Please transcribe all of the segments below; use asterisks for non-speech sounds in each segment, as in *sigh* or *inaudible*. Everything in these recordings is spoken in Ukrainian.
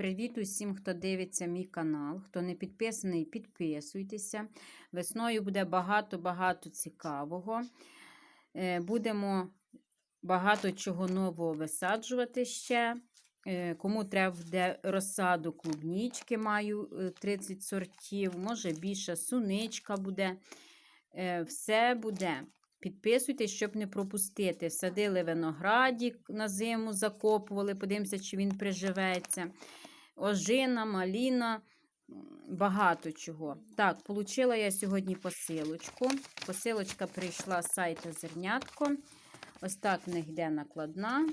Привіт усім, хто дивиться мій канал. Хто не підписаний, підписуйтеся. Весною буде багато-багато цікавого. Е, Будемо багато чого нового висаджувати ще. Е, Кому треба буде розсаду клубнічки, маю е, 30 сортів, може більше суничка буде. Е, Все буде. Підписуйтесь, щоб не пропустити. Садили виноградік на зиму, закопували, подивимося, чи він приживеться. Ожина, маліна, багато чого. Так, отримала я сьогодні посилочку. Посилочка прийшла з сайту Зернятко. Ось так в них йде накладна.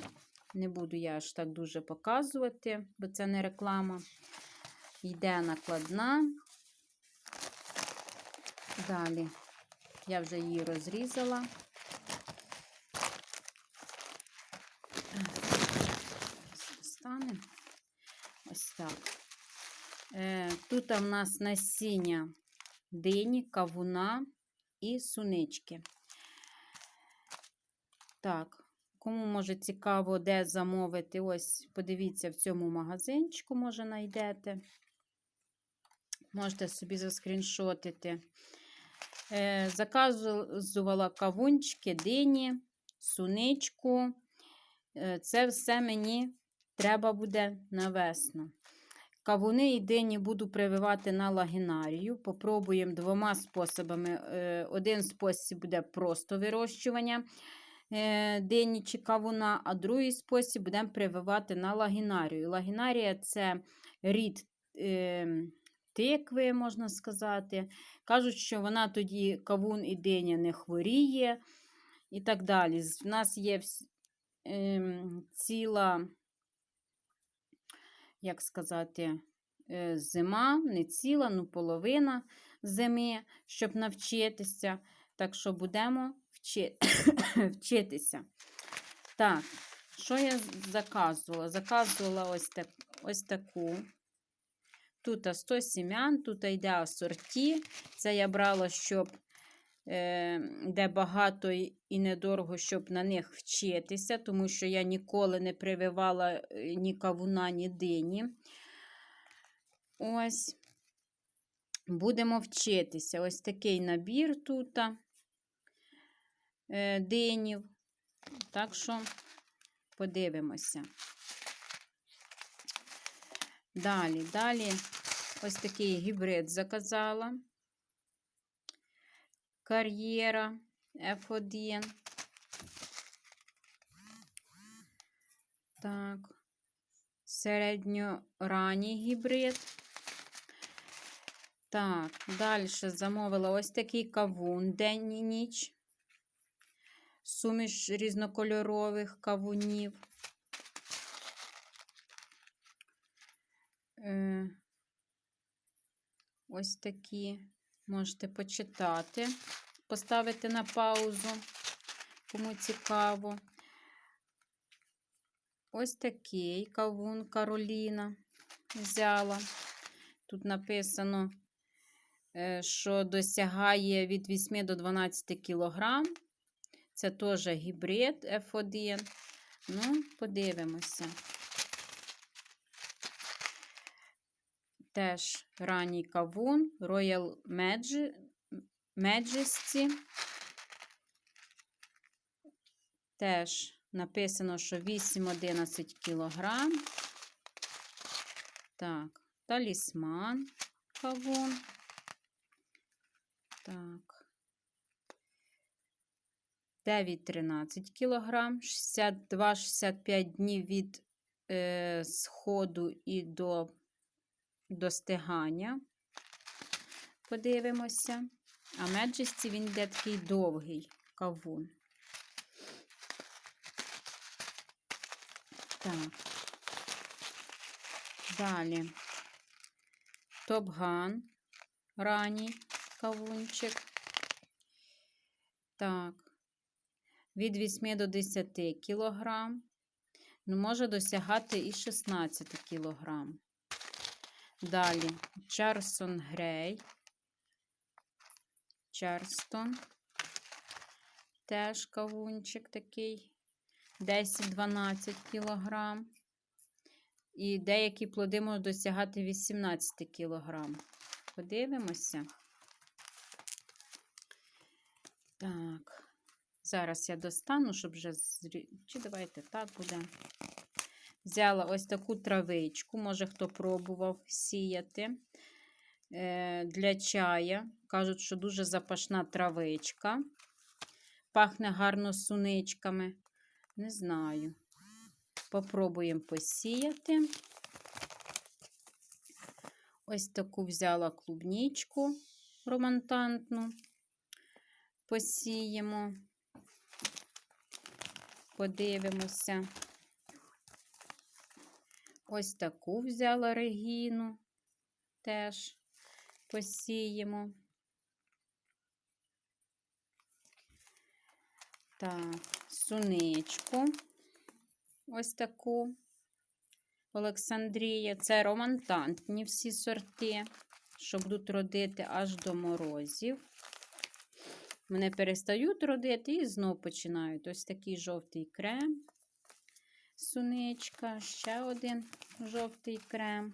Не буду я аж так дуже показувати, бо це не реклама. Йде накладна. Далі я вже її розрізала. Стане. Ось так. Е, Тут в нас насіння дині, кавуна і сунички. Так, кому може цікаво, де замовити, ось подивіться в цьому магазинчику, може, знайдете. Можете собі заскріншотити. Е, Заказувала кавунчики, дині, суничку. Е, Це все мені треба буде на весну. Кавуни і дині буду прививати на лагінарію. Попробуємо двома способами. Е, Один спосіб буде просто вирощування е, дині чи кавуна, а другий спосіб будемо прививати на лагінарію. Лагінарія це рід е, тикви, можна сказати. Кажуть, що вона тоді кавун і диня не хворіє і так далі. У нас є ем, ціла, як сказати, е, зима, не ціла, ну половина зими, щоб навчитися. Так що будемо вчи... *coughs* вчитися. Так, що я заказувала? Заказувала ось, так, ось таку. Тут 100 сім'ян, тут йде асорті. Це я брала, щоб де багато і і недорого, щоб на них вчитися, тому що я ніколи не прививала е, ні кавуна, ні дині. Ось. Будемо вчитися. Ось такий набір тут е, динів. Так що подивимося. Далі, далі ось такий гібрид заказала. Кар'єра F1. Так, середньоранній гібрид. Так, далі замовила ось такий кавун день і ніч. Суміш різнокольорових кавунів. Е, Ось такі можете почитати, поставити на паузу, кому цікаво. Ось такий кавун Кароліна взяла. Тут написано, е, що досягає від 8 до 12 кг. Це теж гібрид F1. Ну, подивимося. Теж ранній кавун Royal Maje- Majesty. Теж написано, що 8-11 кг. Так, талісман кавун. Так. 9-13 кг, 62-65 днів від е, сходу і до достигання. Подивимося. А меджесті він йде такий довгий кавун. Так. Далі. Топган. Ранній кавунчик. Так. Від 8 до 10 кг. Ну, може досягати і 16 кілограм. Далі Чарсон Грей. Чарстон. Теж кавунчик такий 10-12 кілограм. І деякі плоди можуть досягати 18 кг. Подивимося. Так, зараз я достану, щоб вже зрі... Чи давайте так буде. Взяла ось таку травичку, може хто пробував сіяти е, для чая. Кажуть, що дуже запашна травичка. Пахне гарно суничками. Не знаю. Попробуємо посіяти. Ось таку взяла клубнічку романтантну. Посіємо, подивимося. Ось таку взяла регіну, теж посіємо. Так, суничку. Ось таку. Олександрія. Це романтантні всі сорти, що будуть родити аж до морозів. Вони перестають родити і знов починають. Ось такий жовтий крем. Суничка, ще один жовтий крем.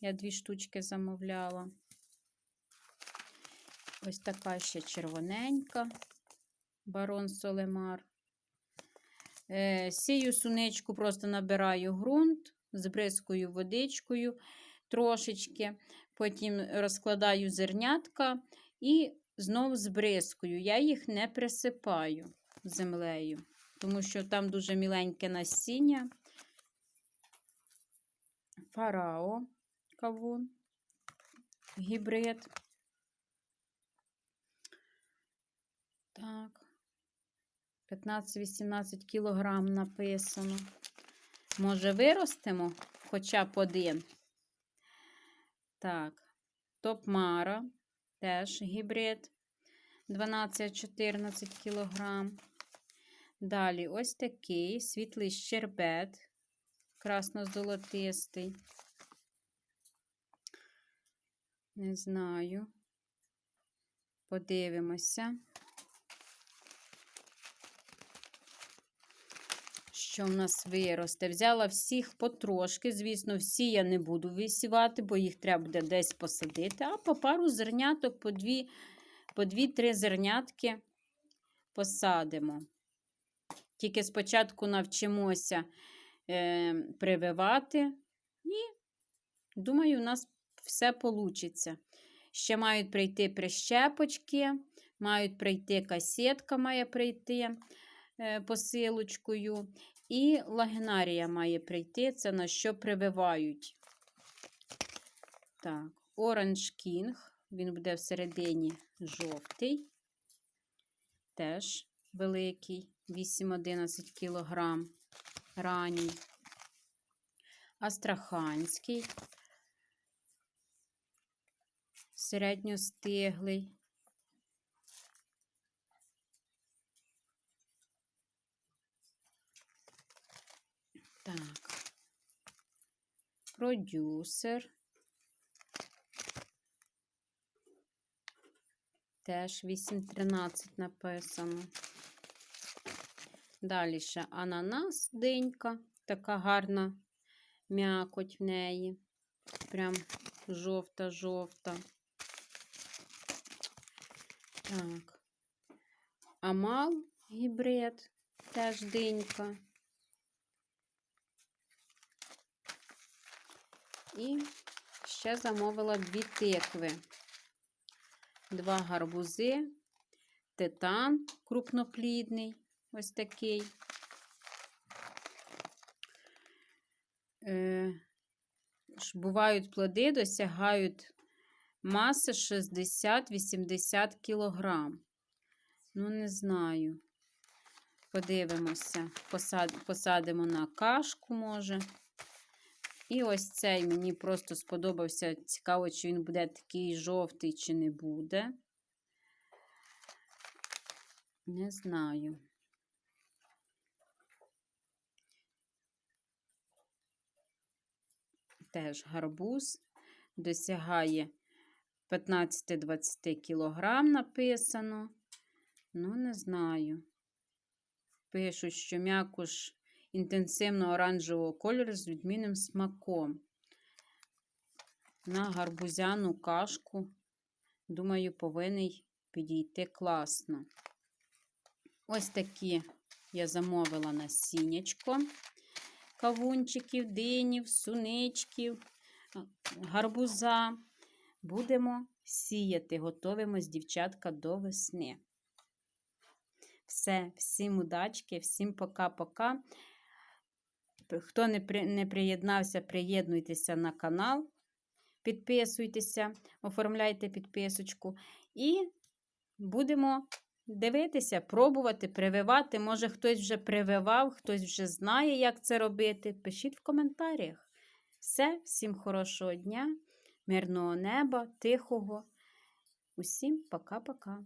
Я дві штучки замовляла. Ось така ще червоненька. Барон Солемар. Е, Сію суничку, просто набираю ґрунт, збризкую водичкою трошечки, потім розкладаю зернятка і знов збризкую. Я їх не присипаю землею, тому що там дуже міленьке насіння. Фарао кавун, гібрид. Так. 15-18 кілограм написано. Може, виростемо хоча б один. Так, Топмара, теж гібрид 12-14 кілограм. Далі ось такий світлий щербет, красно-золотистий. Не знаю. Подивимося. що в нас виросте. Взяла всіх потрошки. Звісно, всі я не буду висівати, бо їх треба буде десь посадити. А по пару зерняток, по дві, по дві-три зернятки посадимо. Тільки спочатку навчимося е, прививати, і, думаю, у нас все вийде. Ще мають прийти прищепочки, мають прийти касетка, має прийти е, посилочкою. І лагенарія має прийти, це на що прививають. Так, Orange King, він буде всередині жовтий, теж великий, 8-11 кг ранній. Астраханський, середньостиглий. Так, продюсер. Теж 8.13 написано. Далі ще ананас денька, така гарна м'якоть в неї. Прям жовта-жовта. Так, амал гібрид, теж денька. І ще замовила дві тикви, два гарбузи, титан крупноплідний, ось такий. Е, бувають плоди, досягають маси 60-80 кілограм. Ну, не знаю. Подивимося, посадимо на кашку, може. І ось цей мені просто сподобався. Цікаво, чи він буде такий жовтий, чи не буде. Не знаю. Теж гарбуз досягає 15-20 кг написано. Ну, не знаю. Пишуть, що м'якуш інтенсивно оранжевого кольору з відмінним смаком. На гарбузяну кашку, думаю, повинен підійти класно. Ось такі я замовила насіннячко кавунчиків, динів, суничків, гарбуза. Будемо сіяти, готуємось, дівчатка, до весни. Все, всім удачки, всім пока-пока. Хто не, при, не приєднався, приєднуйтеся на канал, підписуйтеся, оформляйте підписочку. І будемо дивитися, пробувати, прививати. Може, хтось вже прививав, хтось вже знає, як це робити. Пишіть в коментарях. Все, всім хорошого дня, мирного неба, тихого. Усім пока-пока.